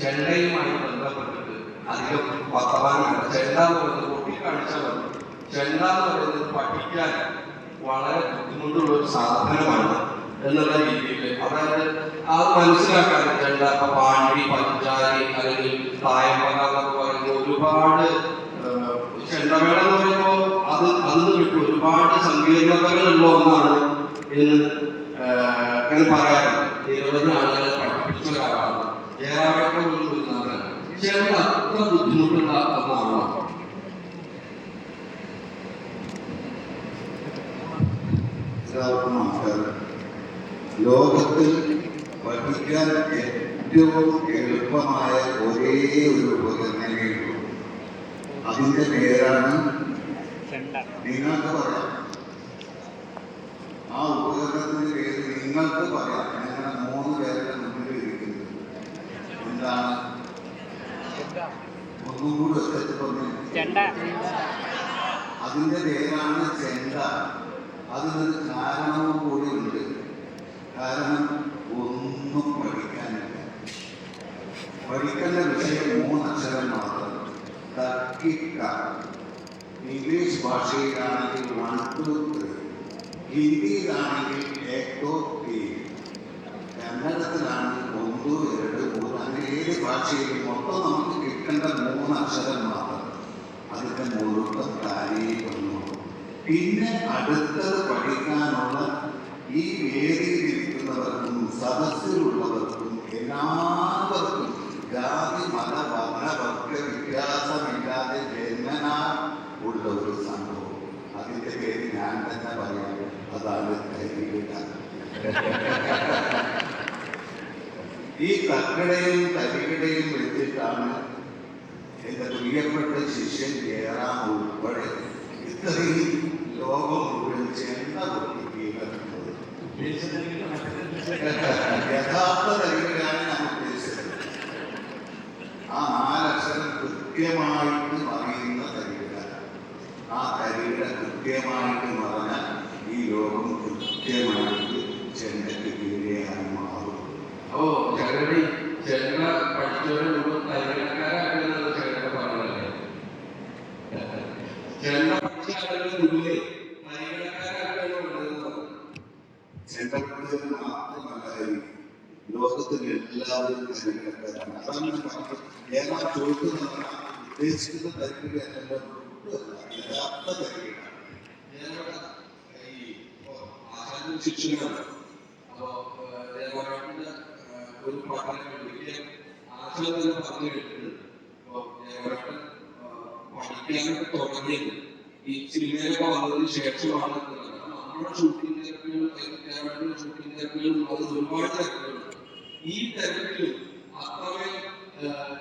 ചെണ്ടയുമായി ബന്ധപ്പെട്ടിട്ട് അധികം വർത്തമാനമല്ല. ചെണ്ട എന്ന് പറയുന്നത് പൊട്ടിക്കാണിച്ചാൽ മതി. ചെണ്ട എന്ന് പറയുന്നത് പഠിക്കാൻ വളരെ ബുദ്ധിമുട്ടുള്ള ഒരു സാധനമാണ് എന്നുള്ള രീതിയിൽ അതായത് അത് മനസ്സിലാക്കാൻ ചെണ്ട ഇപ്പൊ പാണ്ടി പഞ്ചാരി അല്ലെങ്കിൽ തായമ്പക എന്നൊക്കെ പറയുന്ന ഒരുപാട് ചെണ്ടമേള എന്ന് പറയുമ്പോൾ അത് അന്ന് കിട്ടും ഒരുപാട് സങ്കീർണതകളുള്ള ഒന്നാണ് എന്ന് ഏഹ്, അങ്ങനെ പറയാറുണ്ട്. നിരവധി ആളുകളെ പഠിപ്പിച്ച ഒരാളാണ് ജയറാമേട്ടൻ പോലും ഗുരുനാഥനാണ് ചെണ്ട അത്ര ബുദ്ധിമുട്ടുള്ള ഒന്നാണോ നമസ്കാരം ലോകത്തിൽ പഠിക്കാൻ ഏറ്റവും എളുപ്പമായ ഒരേ ഒരു ഉപകരണമേ ഉള്ളൂ. അതിന്റെ പേരാണ് നിങ്ങൾക്ക് പറയാം. ആ ഉപകരണത്തിന്റെ പേര് നിങ്ങൾക്ക് പറയാം. ഞങ്ങളുടെ മൂന്ന് പേരുടെ മുന്നിൽ ഇരിക്കുന്നത് എന്താണ്? ഒന്നും കൂടി ഒറ്റ ചെണ്ട. അതിന്റെ പേരാണ് ചെണ്ട. അതിനൊരു കാരണവും കൂടി ഉണ്ട് കാരണം ഒന്നും പഠിക്കാനില്ല. പഠിക്കേണ്ട വിഷയം മൂന്നക്ഷരം മാത്രം. തർക്കിക്ക. ഇംഗ്ലീഷ് ഭാഷയിലാണെങ്കിൽ വൺ ടു ത്രീ ഹിന്ദിയിലാണെങ്കിൽ ഏകോ തീ കന്നഡത്തിലാണെങ്കിൽ ഒന്ന് രണ്ട് മൂന്ന്. അങ്ങനെ ഏത് ഭാഷയിലും മൊത്തം നമുക്ക് കിട്ടേണ്ട മൂന്ന് അക്ഷരം മാത്രം അതിന്റെ മുഴുവൻ കാര്യമൊന്നും പിന്നെ അടുത്തത് പഠിക്കാനുള്ള ഈ വേദിയിലിരിക്കുന്നവർക്കും സദസ്സിലുള്ളവർക്കും എല്ലാവർക്കും ജാതി മത വർണ വർഗ വ്യത്യാസമില്ലാതെ ജന്മനാ ഉള്ള ഒരു സംഭവം. അതിന്റെ പേര് ഞാൻ തന്നെ പറയാം. അതാണ് കൈവിട ഈ കക്കടയും കരികടയും വെച്ചിട്ടാണ് എന്റെ പ്രിയപ്പെട്ട ശിഷ്യൻ ജയറാം ഉൾപ്പെടെ ഇത്രയും ലോകം മുഴുവൻ ചെണ്ട യഥാർത്ഥ തരികയാണ് ഞാൻ ഉദ്ദേശിച്ചത്. ആ നാലക്ഷരം കൃത്യമായിട്ട് പറയുന്ന തരിക ആ തരിക കൃത്യമായിട്ട് പറഞ്ഞാൽ ഈ ലോകം കൃത്യമായിട്ട് ചെണ്ടയ്ക്ക് കീഴെയായി മാറും അപ്പോ ചെണ്ടടി ചെണ്ട പഠിച്ചവരെ മുഴുവൻ തരികടക്കാരാക്കുന്നത് ചെണ്ട പറഞ്ഞല്ലേ ചെണ്ട പഠിച്ച ആളുകൾ മുഴുവൻ തരികടക്കാരാക്കുന്നത് ചെണ്ടപ്പുഴയിൽ മാത്രമല്ല ലോകത്തിൽ എല്ലാവരും. ഏതാ ചോദിക്കുന്നത് ഉദ്ദേശിക്കുന്ന തരികയല്ല യഥാർത്ഥ തരിക ശിക്ഷണമാണ് അപ്പോ ദേവരാട്ടിന്റെ ഒരു പഠനം വലിയ ആശയം തന്നെ പറഞ്ഞു കേട്ടിട്ടുണ്ട് അപ്പോ ദേവരാട്ടൻ പഠിക്കാനൊക്കെ തുടങ്ങിയത് ഈ സിനിമയിലൊക്കെ വന്നതിന് ശേഷമാണ്. നമ്മുടെ ഷൂട്ടിംഗ് തിരക്കുകളും ദേവരാട്ടിന്റെ ഷൂട്ടിംഗ് ഒരുപാട് ഈ തരത്തിൽ അത്രമേൽ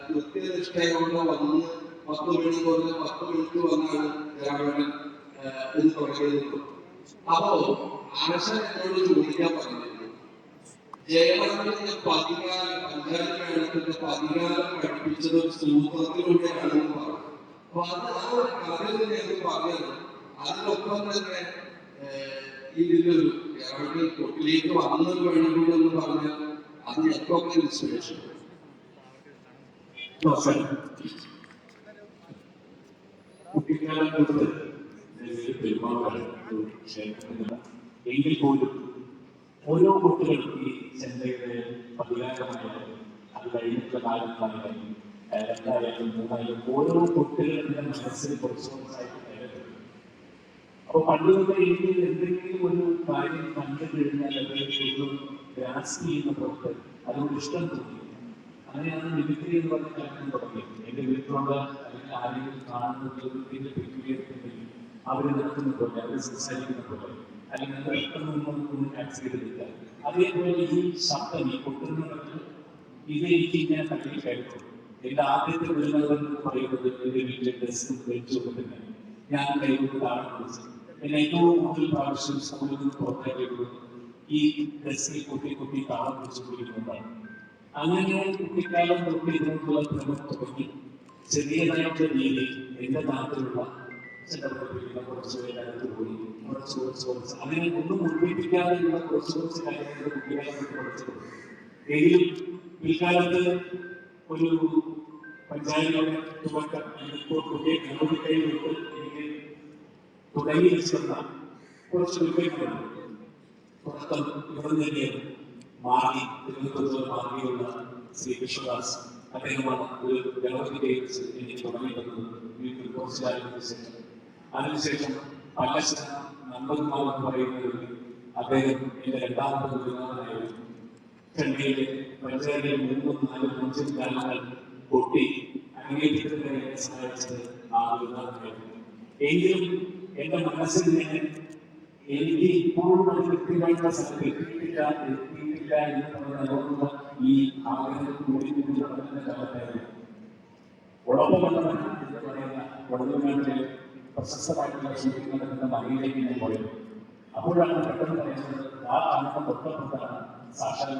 കൃത്യനിഷ്ഠയോടെ വന്ന് പത്ത് മണി കുറഞ്ഞ് പത്ത് മിനിറ്റ് വന്നാണ് ദേവരാട്ടൻ ഇത് തുടങ്ങിയത് അപ്പോ ആശ എന്നോട് ചോദിക്കാൻ പറഞ്ഞിരുന്നു. ജയറാമിന്റെ പതിനാല് പഞ്ചായത്ത് മേളത്തിന്റെ പതിനാല് പഠിപ്പിച്ചത് ഒരു സൂത്രത്തിലൂടെയാണെന്ന് പറഞ്ഞു. അപ്പൊ അത് ആ ഒരു കഥയിൽ ഞാൻ പറഞ്ഞത് അതിനൊപ്പം തന്നെ ഇതിന്റെ ഇതിലൊരു ജയറാമിന്റെ തൊട്ടിലേക്ക് വന്നത് വേണമെന്ന് എന്ന് പറഞ്ഞാൽ അത് ഞങ്ങൾക്കൊക്കെ ഇൻസ്പിറേഷൻ കുട്ടിക്കാലം തൊട്ട് പെരുമാറാൻ എങ്കിൽ പോലും ഓരോ കുട്ടികൾക്കും ഈ ചെന്തയുടെ പതിനായിരമായാലും അത് കഴിഞ്ഞിട്ടുള്ള കാലത്തായാലും രണ്ടായാലും മൂന്നായാലും ഓരോ കുട്ടികളുടെ മനസ്സിൽ കുറച്ചുകൊണ്ടായിട്ട് നിലനിൽക്കും അപ്പൊ പണ്ടുതൊക്കെ എനിക്ക് എന്തെങ്കിലും ഒരു കാര്യം കണ്ടു കഴിഞ്ഞാൽ അത് ഒരു ഗ്രാസ് ചെയ്യുന്ന പുറത്ത് അതുകൊണ്ട് ഇഷ്ടം തോന്നി അങ്ങനെയാണ് മിമിക്രി എന്ന് പറഞ്ഞ കാര്യം തുടങ്ങിയത്. എന്റെ വീട്ടിലുള്ള അല്ലെങ്കിൽ ആരെങ്കിലും കാണുന്നത് ഇതിന്റെ പിക്ചറിയിട്ടുണ്ടെങ്കിൽ അവർ നിൽക്കുന്ന പോലെ അവർ സംസാരിക്കുന്ന പോലെ. അല്ലെങ്കിൽ പെട്ടെന്ന് ഒന്നും ടാക്സ് ചെയ്തിട്ടില്ല. അതേപോലെ ഈ ശബ്ദം ഈ കൊട്ടുന്നവർക്ക് ഇത് എനിക്ക് ഇങ്ങനെ തട്ടി കേൾക്കും എന്റെ ആദ്യത്തെ വരുന്നവർ എന്ന് പറയുന്നത് എന്റെ വീട്ടിലെ ഡ്രസ്സും വെച്ചു കൊടുക്കുന്ന ഞാൻ കൈകൊണ്ട് താഴെ വിളിച്ചു എന്നെ ഏറ്റവും കൂടുതൽ പ്രാവശ്യം സ്കൂളിൽ നിന്ന് പുറത്തേക്ക് ഈ ഡ്രസ്സിൽ കുത്തി കുത്തി താളം പിടിച്ചുകൊണ്ടിരിക്കുന്നതാണ് അങ്ങനെ കുട്ടിക്കാലം തൊട്ട് ഇതിനോടുള്ള ഭ്രമം തുടങ്ങി ചെറിയതായിട്ടുള്ള രീതിയിൽ എന്റെ നാട്ടിലുള്ള ചിലപ്പോൾ കുറച്ച് എങ്കിലും പിൽക്കാലത്ത് ഒരു പഞ്ചായത്തിന്റെ തുടക്കം ഇപ്പോൾ പുതിയ ഗവൺമെന്റ് കയ്യിലിട്ട് എനിക്ക് തുടങ്ങി വെച്ചിരുന്ന കുറച്ച് വിഷയങ്ങളുണ്ട് തുടക്കം ഇവിടെ തന്നെ മാറി തിരുവനന്തപുരത്ത് മാറിയുള്ള ശ്രീ കൃഷ്ണദാസ് അദ്ദേഹമാണ് ഒരു കയ്യിൽ എനിക്ക് തുടങ്ങി തന്നത് കുറച്ച് കാലത്തിന് ശേഷം അതിനുശേഷം പല്ലശ്ശ നമ്പകുമാർ എന്ന് പറയുന്നത് അദ്ദേഹം എന്റെ രണ്ടാമത്തെ ഗുരുനാഥനായിരുന്നു. ചെന്നൈയിലെ പഞ്ചായത്തിലെ മൂന്നും നാലും അഞ്ചും കാലങ്ങൾ പൊട്ടി അംഗീകരിക്കുന്നതിനെ സഹായിച്ചത് ആ ഗുരുനാഥനായിരുന്നു. എങ്കിലും എന്റെ മനസ്സിൽ ഞാൻ എനിക്ക് ഇപ്പോഴും കൃത്യമായിട്ടുള്ള സ്ഥലത്ത് എത്തിയിട്ടില്ല എന്ന് പറഞ്ഞ ഈ ആഗ്രഹം കൂടി നടക്കുന്ന കാലത്തായിരുന്നു ഉടമ്പമണ്ഡലം എന്ന് പറയുന്ന വടലുനാട്ടിലെ പ്രശസ്തമായിട്ടുള്ള ഷൂട്ടിംഗ് നടക്കുന്ന മലയിലേക്ക് ഞാൻ പോയത് അപ്പോഴാണ് പെട്ടെന്ന് പറയുന്നത് ആ കാണുന്ന തൊട്ടപ്പുറത്താണ് സാക്ഷാൽ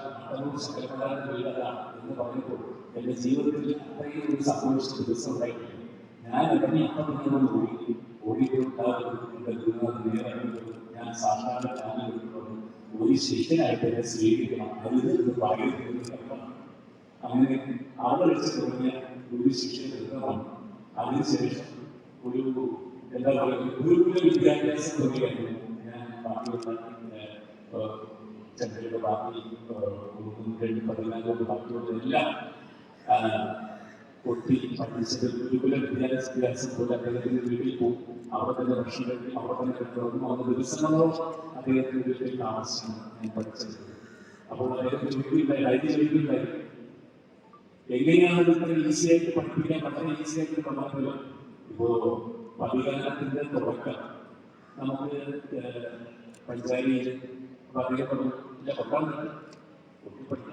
ശങ്കരപ്രധാന വീടതാണ് എന്ന് പറഞ്ഞപ്പോൾ എന്റെ ജീവിതത്തിൽ അത്രയും ഒരു സന്തോഷിച്ച ദിവസം ഉണ്ടായിട്ടില്ല ഞാൻ ഇറങ്ങി അപ്പം തന്നെ ഓടി ഓടിക്കൊണ്ടാകും എന്റെ ഗുരുനാഥ് നേരെ ഞാൻ സാക്ഷാൽ കാണുന്നത് ഒരു ശിഷ്യനായിട്ട് എന്നെ സ്വീകരിക്കണം. അതിൽ ഇത് പറയുന്നത് അങ്ങനെ വെച്ച് തുടങ്ങിയ ഒരു ശിക്ഷ എടുത്തതാണ് അതിനുശേഷം ഒരു എന്താ പറയുക ഗുരുകുല വിദ്യാഭ്യാസം തുടങ്ങിയായിരുന്നു ഞാൻ ബാക്കിയുള്ള ചന്ദ്രയുടെ ബാക്കി പതിനാലോട് ബാക്കിയുള്ള എല്ലാം ഒത്തി പഠിച്ചത് ഗുരുകുല വിദ്യാഭ്യാസം പോലെ അദ്ദേഹത്തിന്റെ വീട്ടിൽ പോകും അവിടെ തന്നെ ഭക്ഷണം അവിടെ തന്നെ കിട്ടുന്നു അത് ദിവസങ്ങളോ അദ്ദേഹത്തിന്റെ വീട്ടിൽ താമസിച്ചാണ് ഞാൻ പഠിച്ചത്. അപ്പോൾ അദ്ദേഹത്തിന്റെ വീട്ടിലുണ്ടായി ഐതി വീട്ടിലുണ്ടായി എങ്ങനെയാണ് ഇത് ഇത്ര ഈസിയായിട്ട് പഠിപ്പിക്കാൻ വളരെ ഈസിയായിട്ട് പഠിക്കുന്നത് ഇപ്പോ പതികാലത്തിന്റെ തുടക്കം. നമുക്ക് പഞ്ചായത്തിൽ പറയപ്പെടും ഇല്ല പഠിക്കാൻ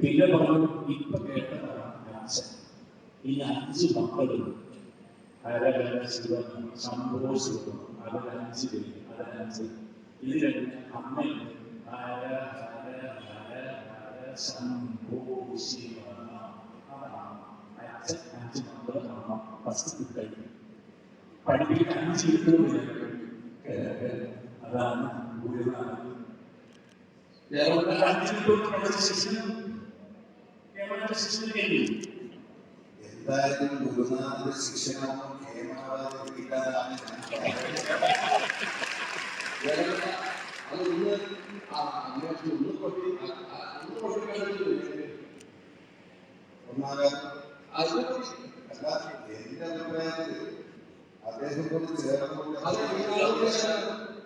പിന്നെ പറഞ്ഞു ഇപ്പൊ കേട്ടതാണ് രാജ ഇനി അഞ്ച് മക്കളുണ്ട്. അരകര ശിവൻ ശംഭോ ശിവൻ അവർ അഞ്ച് പേര് അവരഞ്ച് ഇത് രണ്ട് അമ്മയുണ്ട്. ഹര ഹര ഹര ഹര ശംഭോ ശിവ അതാണ്. അച്ഛൻ അഞ്ച് മക്കൾ അമ്മ ഫസ്റ്റ് കഴിഞ്ഞു. പഠിപ്പിക്കാൻ അഞ്ച് ഇരുപത് അതാണ് ഗുരുനാഥൻ. ജയനോട്ട് അഞ്ച് ഇരുപത് പഠിച്ച ശിഷ്യനും കേവലം ശിഷ്യനും കഴിഞ്ഞു എന്തായാലും ഗുരുനാഥന്റെ ശിക്ഷണം. ജയനോട്ട് അതൊന്ന് ഒന്ന് പൊട്ടി ഒന്ന് പൊട്ടിക്കാണെങ്കിൽ ഒന്നാമത് അതിനെ കുറിച്ച് അല്ല എന്റെ അഭിപ്രായത്തിൽ അദ്ദേഹം കൊണ്ട് ചേർന്നുകൊണ്ട് നിങ്ങളുടെ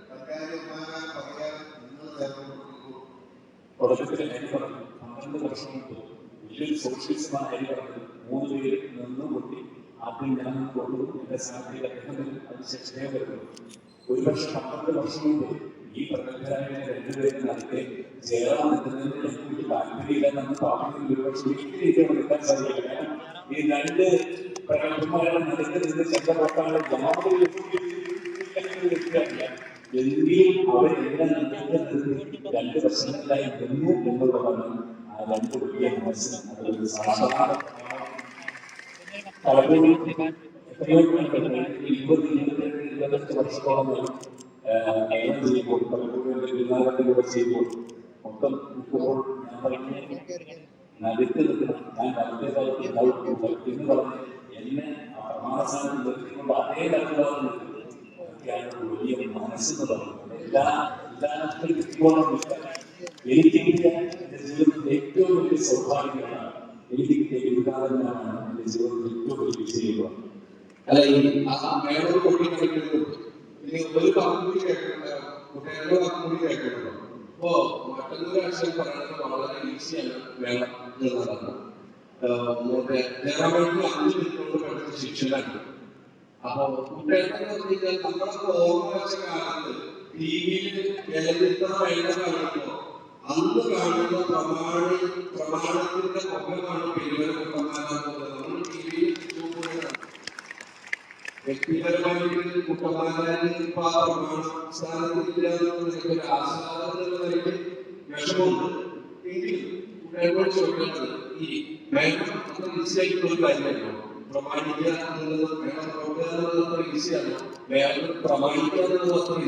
തൽക്കാലികമായ പറയാൻ നിങ്ങൾ ചേർന്നു കൊടുക്കൂ പന്ത്രണ്ട് വർഷം മുമ്പ് സോഷ്യലിസമാണ് അരി പറഞ്ഞത് മൂന്ന് പേര് നിന്ന് കൊട്ടി ആദ്യം ഞാൻ കൊണ്ടു എന്റെ സാധ്യത അദ്ദേഹം അതിശക്തിയെ വരുന്നു ഒരുപക്ഷെ പന്ത്രണ്ട് വർഷം മുമ്പ് ഈ പ്രഗത്ഭരായ രണ്ടുപേരും നടത്തി ചേരാൻ നിൽക്കുന്നതിന് എനിക്ക് താല്പര്യമില്ലെന്ന് പറഞ്ഞു ഒരുപക്ഷെ വീട്ടിലേക്ക് എടുക്കാൻ സാധിക്കില്ല. ഈ രണ്ട് പ്രഗത്ഭന്മാരുടെ നടുക്ക് നിന്ന് ചന്ദ്രപൊട്ടാണ് ജനാധിപത്യ വ്യക്തിയല്ല എങ്കിലും അവരെല്ലാം നിൽക്കുന്നത് രണ്ട് വർഷങ്ങളിലായി നിന്നു എന്നുള്ളതാണ് രണ്ട് വലിയ മനസ്സിൽ അതൊരു സാധാരണ പലപ്പോഴും ഇരുപത് ഇരുപത്തഞ്ച് വർഷത്തോളം നയം ചെയ്യുമ്പോൾ പലപ്പോഴും എന്റെ വിനാദത്തിലൂടെ ചെയ്യുമ്പോൾ മൊത്തം പറയുന്നത് നടുക്ക് ഞാൻ വലത്തെ ഭാഗത്ത് ഉണ്ടായിട്ടുണ്ട് എന്ന് പറഞ്ഞ് എന്നെ ആ പ്രമാണസ്ഥാനം നിർത്തിക്കൊണ്ട് അതേ തരത്തിലാണ് നിൽക്കുന്നത് വലിയ മനസ്സെന്ന് പറയുന്നത് എല്ലാ കിട്ടിക്കോളം നിൽക്കാൻ എനിക്ക് ഏറ്റവും വലിയ സൗഭാഗ്യമാണ് എനിക്ക് കിട്ടിയ ഗുരുനാഥനാണ് ജീവിതത്തിൽ ജീവിതത്തിലെ ഏറ്റവും വലിയ വിജയമാണ് അല്ല ഈ ആ മേളോട് പൊട്ടിക്കഴിക്കുമ്പോൾ ഇനി ഒരു പറഞ്ഞു കേട്ടിട്ടുണ്ടായിരുന്നു കുട്ടികളുടെ വാക്കുകൂടി കേട്ടിട്ടുണ്ടോ? അപ്പോ മറ്റൊരു അക്ഷരം പറയുന്നത് വളരെ ഈസിയാണ് വേണം എന്നുള്ളതാണ്. മറ്റേ ജനറേറ്റർ അഞ്ച് മിനിറ്റ് പഠിച്ച ശിക്ഷനാണ് അപ്പൊ കുട്ടികൾക്ക് എന്ന് പറഞ്ഞാൽ നമ്മളൊക്കെ ഓർമ്മ വെച്ച കാലത്ത് ടി വിയിൽ അന്ന് കാണുന്ന പ്രമാണി പ്രമാണത്തിന്റെ മുഖമാണ് പ്രമാണം നമ്മൾ ടി വിയിൽ വ്യക്തിപരമായിട്ട് കുട്ടന്മാരായി ഇപ്പൊ ആ പ്രമാണ സ്ഥാനത്തില്ല ഒരു ആസ്വാദനമായിട്ട് വിഷമമുണ്ട്. എങ്കിലും കുട്ടികളോട് ചോദിക്കുന്നത് ഈ വേഗം അത്ര ഈസിയായിട്ടുള്ള ഒരു കാര്യമല്ലോ? പ്രമാണിക്കുക എന്നുള്ളത് വേഗം നോക്കുക എന്നുള്ളത് ഈസിയാണ് വേഗം പ്രമാണിക്കുക എന്നുള്ളത് അത്ര